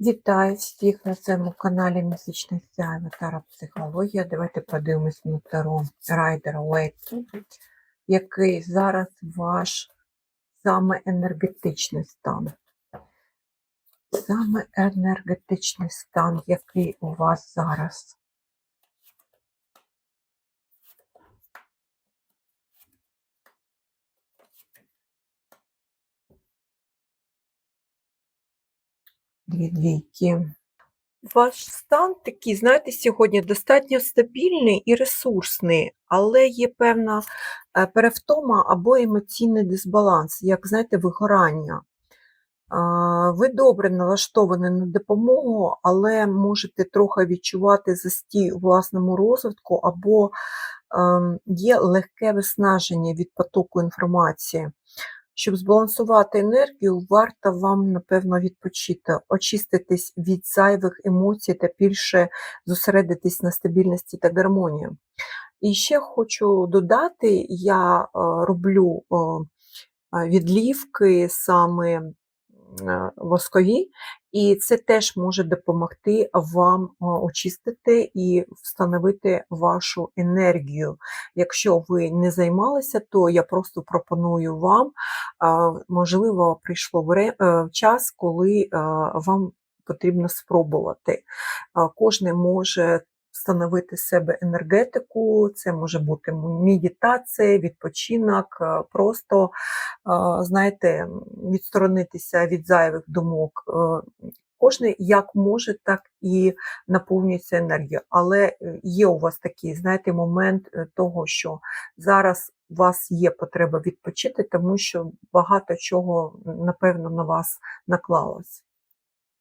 Вітаю всіх на цьому каналі Місячна Сяйва Тара Психологія. Давайте подивимось на таро Райдера Уейтсу, який зараз ваш саме енергетичний стан. Саме енергетичний стан, який у вас зараз. Дві двійки. Ваш стан такий, знаєте, сьогодні достатньо стабільний і ресурсний, але є певна е, перевтома або емоційний дисбаланс, як знаєте, вигорання. Ви добре налаштовані на допомогу, але можете трохи відчувати застій у власному розвитку, або ем, є легке виснаження від потоку інформації. Щоб збалансувати енергію, варто вам, напевно, відпочити, очиститись від зайвих емоцій та більше зосередитись на стабільності та гармонії. І ще хочу додати: я е, роблю е, відлівки саме е, воскові, і це теж може допомогти вам е, очистити і встановити вашу енергію. Якщо ви не займалися, то я просто пропоную вам, можливо, прийшло е, час, коли е, вам потрібно спробувати. Кожен може встановити себе енергетику, це може бути медитація, відпочинок, е, просто, е, знаєте, відсторонитися від зайвих думок. Е, Кожен як може, так і наповнюється енергією. Але є у вас такий, знаєте, момент того, що зараз у вас є потреба відпочити, тому що багато чого, напевно, на вас наклалось.